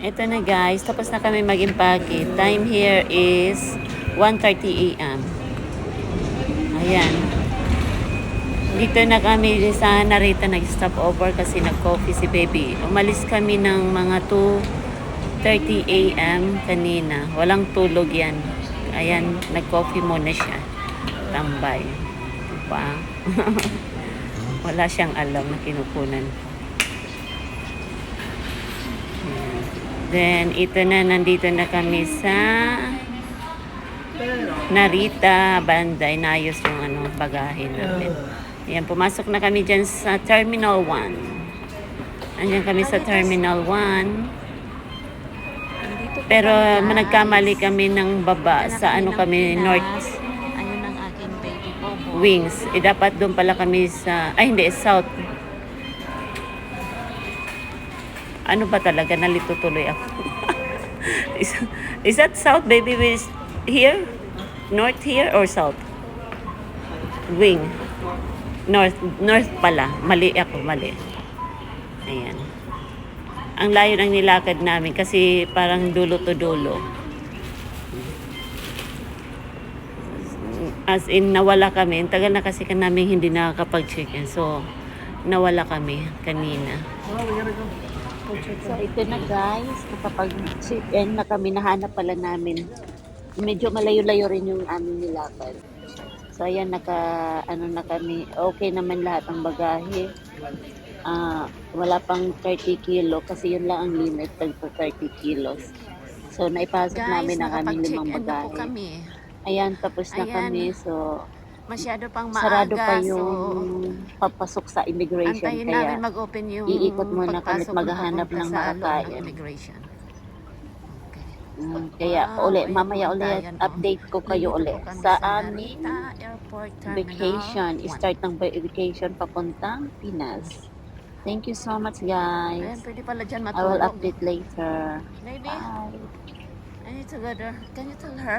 Ito na guys, tapos na kami mag-impake. Time here is 1.30 a.m. Ayan. Dito na kami sa Narita nag-stop over kasi nag-coffee si baby. Umalis kami ng mga 2.30 a.m. kanina. Walang tulog yan. Ayan, nag-coffee muna siya. Tambay. Diba? Wala siyang alam na kinukunan Then, ito na, nandito na kami sa Narita, Banda. Inayos yung ano, bagahe namin. Ayan, pumasok na kami dyan sa Terminal 1. Andiyan kami sa Terminal 1. Pero nagkamali kami ng baba sa ano kami, North Ayun ang aking baby bobo. Wings. Eh, dapat doon pala kami sa... Ay, hindi. South. Ano ba talaga? Nalito tuloy ako. is, is that South, baby? With here? North here or South? Wing. North. North pala. Mali ako. Mali. Ayan. Ang layo ng nilakad namin kasi parang dulo to dulo. As in, nawala kami. Tagal na kasi ka namin hindi nakakapag-check-in. So, nawala kami kanina. So ito na guys, nakapag-check-in na kami, nahanap pala namin. Medyo malayo-layo rin yung aming nilakad. So ayan, naka, ano na kami, okay naman lahat ng bagahe. Ah, wala pang 30 kilo kasi yun lang ang limit, tag 30 kilos. So naipasok namin ang aming limang bagahe. kami. Ayan, tapos na Ayan. kami. So, Masyado pang maaga. sarado pa so, yung papasok sa immigration. antayin Kaya, namin mag-open yung iikot muna kami maghahanap ng makakain. immigration. Okay. Mm, kaya Wow, uli, mamaya uli, no? update ko kayo uli sa Terminal vacation. 1. Start ng vacation papuntang Pinas. Thank you so much, Ayan, guys. pwede pala dyan I will matulog. update later. Maybe, Bye. I need to go there. Can you tell her?